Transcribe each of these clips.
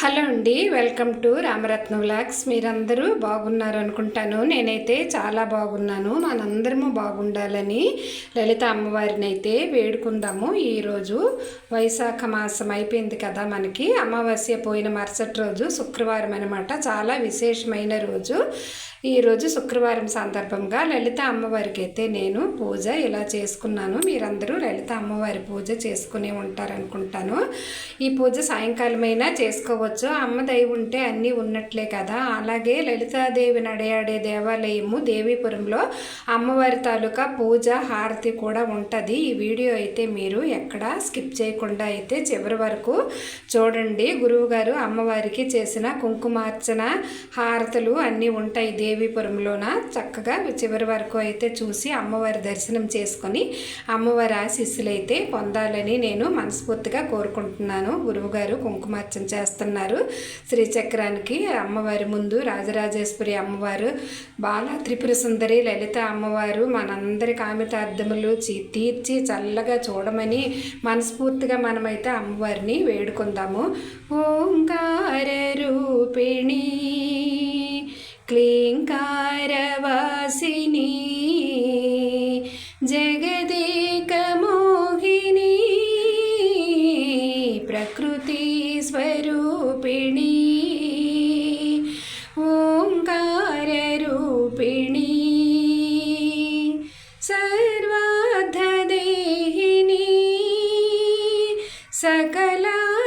Hello అండి welcome to Ramaratna vlogs. మీరందరూ బాగున్నారు అనుకుంటాను. నేనైతే చాలా బాగున్నాను. మనందరము బాగుండాలని లలిత అమ్మవారిని అయితే వేడుకుందాము. ఈరోజు వైశాఖ మాసం అయిపోయింది కదా మనకి. అమావాస్య పోయిన మరుసటి రోజు శుక్రవారం అనమాట చాలా విశేషమైన రోజు. ఈరోజు శుక్రవారం సందర్భంగా లలిత అమ్మవారికి అయితే నేను పూజ ఇలా చేసుకున్నాను. మీరందరూ లలిత అమ్మవారి పూజ చేసుకునే ఉంటారనుకుంటాను. ఈ పూజ సాయంకాలమైనా చేసుకోవచ్చు. అమ్మ దయ ఉంటే అన్నీ ఉన్నట్లే కదా. అలాగే లలితాదేవి నడయాడే దేవాలయము దేవీపురంలో అమ్మవారి తాలూకా పూజ హారతి కూడా ఉంటుంది. ఈ వీడియో అయితే మీరు ఎక్కడ స్కిప్ చేయకుండా అయితే చివరి వరకు చూడండి. గురువుగారు అమ్మవారికి చేసిన కుంకుమార్చన హారతులు అన్నీ ఉంటాయి దేవీపురంలోన. చక్కగా చివరి వరకు అయితే చూసి అమ్మవారి దర్శనం చేసుకొని అమ్మవారి ఆశీస్సులు అయితే పొందాలని నేను మనస్ఫూర్తిగా కోరుకుంటున్నాను. గురువుగారు కుంకుమార్చన చేస్తున్నారు శ్రీచక్రానికి అమ్మవారి ముందు రాజరాజేశ్వరి అమ్మవారు బాల త్రిపుర సుందరి లలిత అమ్మవారు మనందరి కామితార్థములు చీ- తీర్చి చల్లగా చూడమని మనస్ఫూర్తిగా మనమైతే అమ్మవారిని వేడుకుందాము. ఓంకార రూపిణి క్లీంకారవాసిని జయ രൂപിണി ഓംകാര രൂപിണി സർവാധദേഹിനി സകലാധവാഹിനി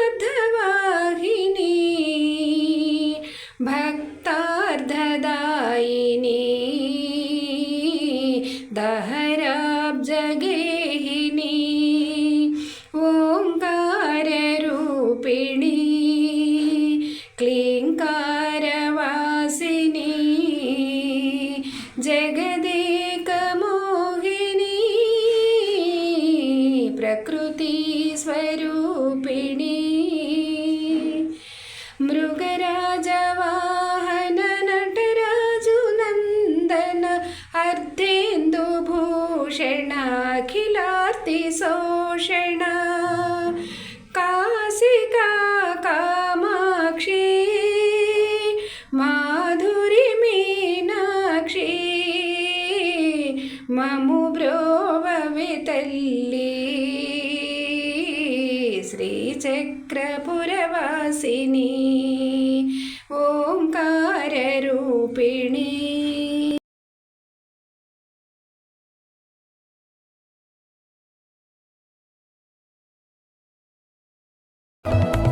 ഭക്താർദ്ധദായിനി. ദഹ ोषण कासिका कामाक्षी। माधुरि मीनाक्षी। मम ब्रोभवितल्ली श्रीचक्रपुरवासिनी। ओङ्काररूपिणी you